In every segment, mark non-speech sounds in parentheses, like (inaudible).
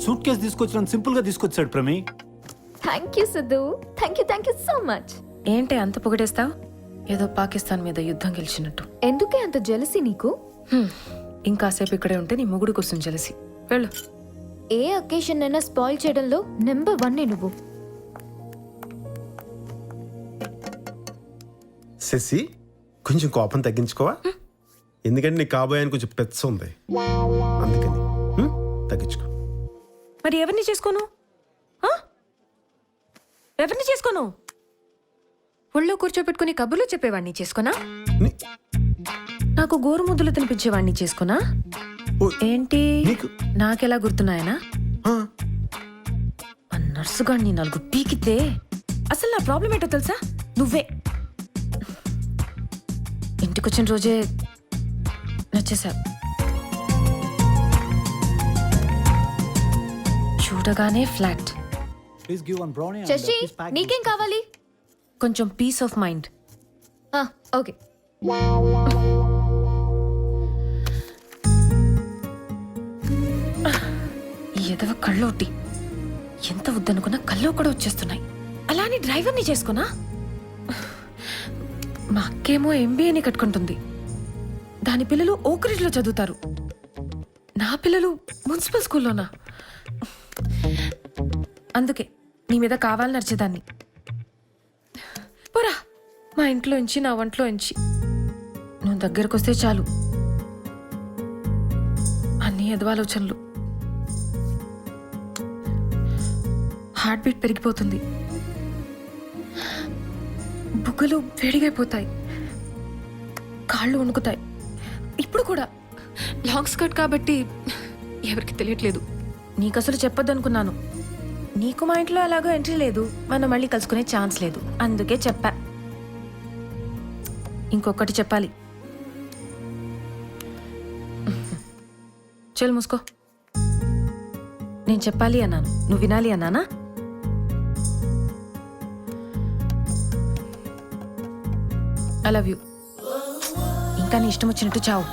Suit case తీసుకొచ్చిన సింపుల్గా తీసుకొచ్చాడు ప్రమి. Thank you Siddhu thank you thank you so much ఏంటి అంత పొగిడేస్తావు? ఏదో పాకిస్తాన్ మీద యుద్ధం గెలిచినట్టు. ఎందుకే అంత జెలసీ నీకు? హ్మ్. ఇంకాసేపు ఇక్కడే ఉంటే నీ మొగుడు కోసం తెలిసి వెళ్ళు. ఏ అకేషన్ అయినా స్పాయిల్ చేయడంలో నెంబర్ వన్ నువ్వు. శశి కొంచెం కోపం తగ్గించుకోవా? ఎందుకంటే నీకు కాబోయాని కొంచెం పెచ్చ ఉంది. అందుకని. హ్మ్? తగ్గించుకో. మరి ఎవరిని చేసుకోను? ఆ? ఎవరిని చేసుకోను? ఒళ్ళో కూర్చోపెట్టుకుని కబుర్లు చెప్పేవాడిని చేసుకోనా? నీ- నాకు గోరు ముద్దులు తినిపించేవాడిని చేసుకోనా? ఏంటి? నీకు- నాకెలా గుర్తున్నాయనా? ఆ, ఆ నర్సుగాడిని నాలుగు పీకితే అసలు నా ప్రాబ్లం ఏంటో తెలుసా? నువ్వే. ఇంటికొచ్చిన రోజే నచ్చేసా చూడగానే flat please give one brownie Shashi నీకేం కావాలి? కొంచెం పీస్ ఆఫ్ మైండ్ ఆ, ఓకే. ఈ ఎదవ కళ్ళోటి. ఎంత వద్దనుకున్నా కళ్ళు కూడా వచ్చేస్తున్నాయి. అలానే డ్రైవర్ని చేసుకున్నా? మా అక్కేమో ఎంబీఏని కట్టుకుంటుంది. దాని పిల్లలు ఓకరిలో చదువుతారు. నా పిల్లలు మున్సిపల్ స్కూల్లోనా? అందుకే నీ మీద కావాలని నడిచేదాన్ని. పోరా మా ఇంట్లో ఇంచి నా వంట్లో ఇంచి నువ్వు దగ్గరకు వస్తే చాలు. అన్ని ఎదవాలోచనలు. హార్ట్ బీట్ పెరిగిపోతుంది. బుగ్గలు వేడిగైపోతాయి కాళ్ళు వణుకుతాయి. ఇప్పుడు కూడా. లాంగ్ స్కర్ట్ కాబట్టి ఎవరికి తెలియట్లేదు. నీకు అసలు చెప్పొద్దనుకున్నాను. నీకు మా ఇంట్లో అలాగో ఎంట్రీ లేదు. మనం మళ్ళీ కలుసుకునే ఛాన్స్ లేదు. అందుకే చెప్పా. ఇంకొకటి చెప్పాలి. చెల్ మూసుకో. నేను చెప్పాలి అన్నాను. నువ్వు వినాలి అన్నానా? ఐ లవ్ యూ కానీ ఇష్టం వచ్చినట్టు చావు.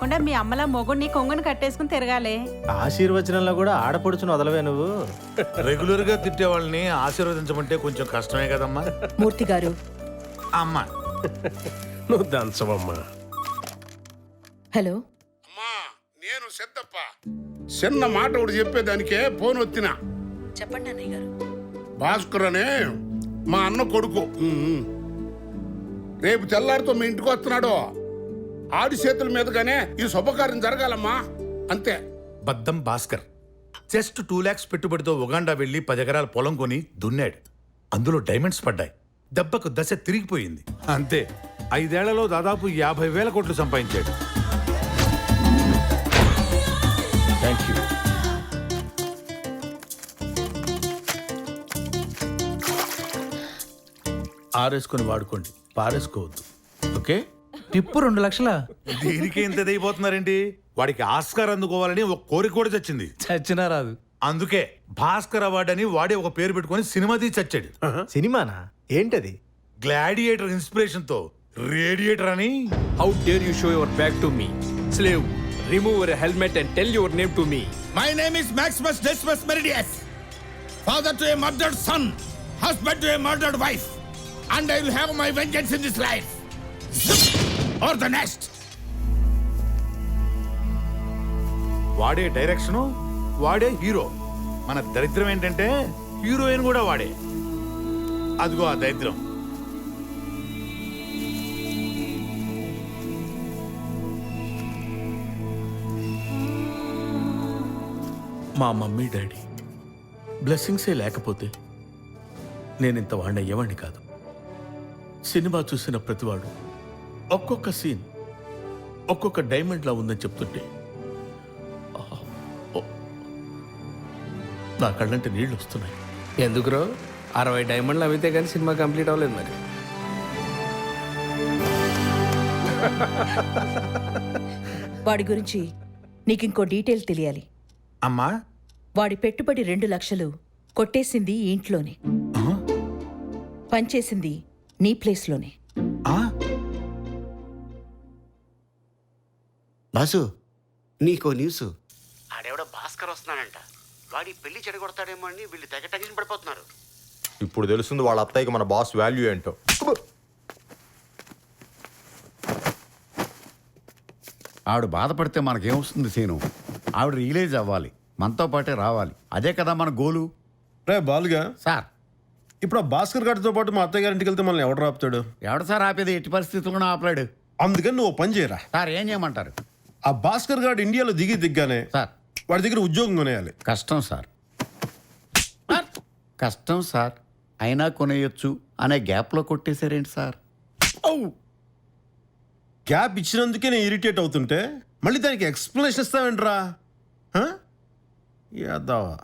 కాకుండా మీ అమ్మలా మొగుడిని కొంగుని కట్టేసుకుని తిరగాలి. ఆశీర్వచనంలో కూడా ఆడపడుచును వదలవే నువ్వు. రెగ్యులర్గా తిట్టే వాళ్ళని ఆశీర్వదించమంటే కొంచెం కష్టమే కదమ్మా. మూర్తి గారు. అమ్మా. నువ్వు దంచవమ్మా. హలో. అమ్మా నేను సిద్ధప్ప. చిన్న మాట ఒకటి చెప్పేదానికే ఫోన్ వచ్చిన. చెప్పండి అన్నయ్య గారు. భాస్కర్ అనే మా అన్న కొడుకు. రేపు తెల్లారితో మీ ఇంటికి వస్తున్నాడు. ఆడి చేతుల మీదుగానే ఈ శుభకార్యం జరగాలమ్మా. అంతే. బద్దం భాస్కర్. జస్ట్ టూ లాక్స్ పెట్టుబడితో ఉగాండా వెళ్ళి పది ఎకరాల పొలం కొని దున్నాడు. అందులో డైమండ్స్ పడ్డాయి. దెబ్బకు దశ తిరిగిపోయింది. అంతే. ఐదేళ్ళలో దాదాపు యాభై వేల కోట్లు సంపాదించాడు. థ్యాంక్ యూ ఆరేసుకొని వాడుకోండి. పారేసుకోవద్దు. ఓకే? టిప్పు రెండు లక్షల. దీనికి ఎంత అయిపోతున్నారేంటి వాడికి ఆస్కార్ అందుకోవాలని ఒక కోరిక కూడా చచ్చింది. చచ్చినా రాదు. అందుకే భాస్కర్ అవార్డు అని వాడే ఒక పేరు పెట్టుకొని సినిమా తీసి చచ్చాడు. సినిమానా? ఏంటది? గ్లాడియేటర్ ఇన్స్పిరేషన్తో రేడియేటర్ అని. How dare you show your back to me? Slave, remove your helmet and tell your name to me. My name is Maximus డెస్మస్ Meridius father to A murdered sun husband to A murdered wife and I will have my vengeance in this life or the next వాడే direction వాడే hero. మన దరిద్రం ఏంటంటే heroine కూడా వాడే. అదిగో ఆ దరిద్రం. మా మమ్మీ డాడీ బ్లెస్సింగ్సే లేకపోతే నేను ఇంత వాడిని అయ్యేవాడిని కాదు. సినిమా చూసిన ప్రతివాడు ఒక్కొక్క సీన్ ఒక్కొక్క డైమండ్లా ఉందని చెప్తుంటే నా కళ్ళంటే నీళ్ళు వస్తున్నాయి. ఎందుకురో? అరవై డైమండ్లు అవితే కానీ సినిమా కంప్లీట్ అవ్వలేదు మరి. వాడి గురించి నీకు ఇంకో డీటెయిల్ తెలియాలి. అమ్మా? వాడి పెట్టుబడి రెండు లక్షలు కొట్టేసింది ఈ ఇంట్లోనే. పనిచేసింది నీ ప్లేస్లోనే. బాసు నీకో న్యూస్. ఆడెవడో భాస్కర్ వస్తున్నాడంట. వాడి పెళ్ళి చెడగొడతాడేమో అని వీళ్ళు తెగ టెన్షన్ పడిపోతున్నారు. ఇప్పుడు తెలుస్తుంది వాళ్ళ అత్తయ్యకి మన బాస్ వాల్యూ ఏంటో. ఆవిడ బాధపడితే మనకేమొస్తుంది సీను? ఆవిడ రియలైజ్ అవ్వాలి. మనతో పాటే రావాలి. అదే కదా మన గోలు. రే బాలుగా. సార్. ఇప్పుడు ఆ భాస్కర్ గారితో పాటు మా అత్తయ్య గారింటికి వెళ్తే మనల్ని ఎవడు రాపుతాడు ఎవడ సార్ ఆపేది? ఎట్టి పరిస్థితుల్లో ఆపలేడు. అందుకని నువ్వు ఓ పని చేయరా. సార్ ఏం చేయమంటారు? ఆ భాస్కర్ గారు ఇండియాలో దిగి దిగ్గానే సార్. వాడి దగ్గర ఉద్యోగం కొనేయాలి. కష్టం సార్. కష్టం సార్. అయినా కొనేయొచ్చు అనే గ్యాప్లో కొట్టేశారేంటి సార్? గ్యాప్ ఇచ్చినందుకే నేను ఇరిటేట్ అవుతుంటే మళ్ళీ దానికి ఎక్స్ప్లెనేషన్ ఇస్తావేంట్రా? యాదవా.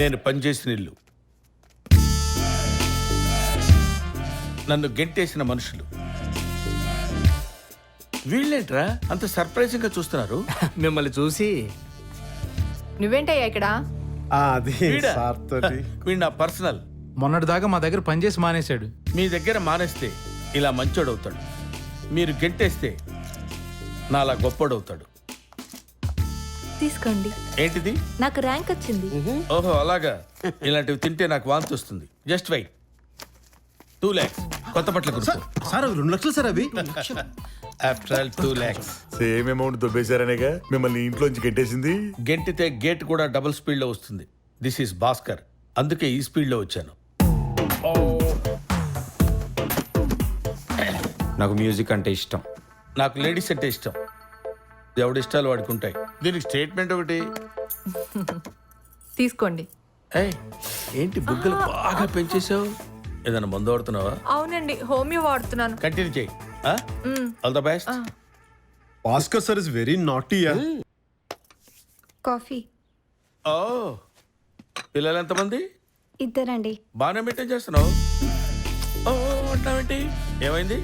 నేను పనిచేసిన ఇల్లు. నన్ను గెంటేసిన మనుషులు. వీళ్ళేంట్రా అంత సర్ప్రైజింగ్గా చూస్తున్నారు? (laughs) మిమ్మల్ని చూసి. నువ్వేంటయ్యా ఇక్కడ? అది వీడా? (laughs) వీడు నా పర్సనల్. మొన్నటిదాకా మా దగ్గర పనిచేసి మానేశాడు. మీ దగ్గర మానేస్తే ఇలా మంచోడవుతాడు. మీరు గెంటేస్తే నాలా గొప్పోడవుతాడు. తీసుకోండి. ఏంటిది? నాకు ర్యాంక్ వచ్చింది. ఓహో అలాగా. ఇలాంటివి తింటే నాకు వాంతి వస్తుంది. Just wait. టూ ల్యాక్స్. కొత్త బట్టల సార్ గుర్తు సార్ అవి రెండు లక్షలు సార్ అవి. After all two lakhs same amount దొబ్బేశారనేగా మిమ్మల్ని ఇంట్లోంచి కట్టేసింది గెంటితే గేట్ కూడా డబుల్ స్పీడ్లో వస్తుంది. దిస్ ఈస్ భాస్కర్ అందుకే ఈ స్పీడ్లో వచ్చాను. నాకు మ్యూజిక్ అంటే ఇష్టం. నాకు లేడీస్ అంటే ఇష్టం. ఎవడి ఇష్టాలు వాడికి ఉంటాయి దీనికి స్టేట్మెంట్ ఒకటి. తీసుకోండి. ఏయ్, ఏంటి బుగ్గలు బాగా పెంచేసావు ఏదైనా మందు వాడుతున్నావా? అవునండి హోమియో వాడుతున్నాను. కంటిన్యూ చేయి. All the best Bhaskar sir is very naughty coffee. ఓ పిల్లలు ఎంతమంది? ఇద్దరండి. బాగానే మెయింటైన్ చేస్తున్నావు? ఓ అంటావేంటి? ఏమైంది?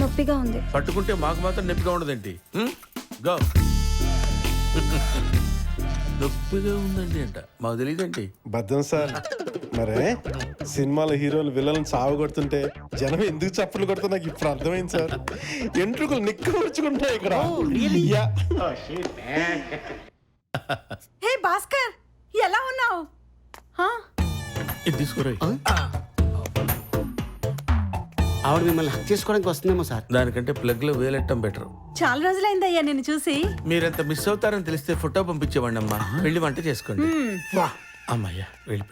నొప్పిగా ఉంది. పట్టుకుంటే మాకు మాత్రం నొప్పిగా ఉండదేంటి? గో నొప్పిగా ఉందండి అంట. మాకు తెలియదేంటి బద్దం సార్. మరే సినిమాలో హీరోలు విలన్ సాగు కొడుతుంటే జనం ఎందుకు చప్పట్లు కొడుతున్నా నాకు ఇప్పుడు అర్థమైంది సార్. ఎంట్రుకలు నిక్కబడుచుకుంటాయి ఇక్కడ. యా. హే భాస్కర్ ఎలా ఉన్నావు? ఇది తీసుకురాయి ఆవిడ మిమ్మల్ని హక్ చేసుకోవడానికి వస్తుందేమో సార్. దానికంటే ప్లగ్లో వేలెట్టం బెటర్ చాలా రోజులైందయ్యా నిన్ను చూసి. మీరెంత మిస్ అవుతారని తెలిస్తే ఫోటో పంపించేవాడి అమ్మా వెళ్ళి వంట చేసుకోండి. అమ్మయ్యా వెళ్ళిపోయి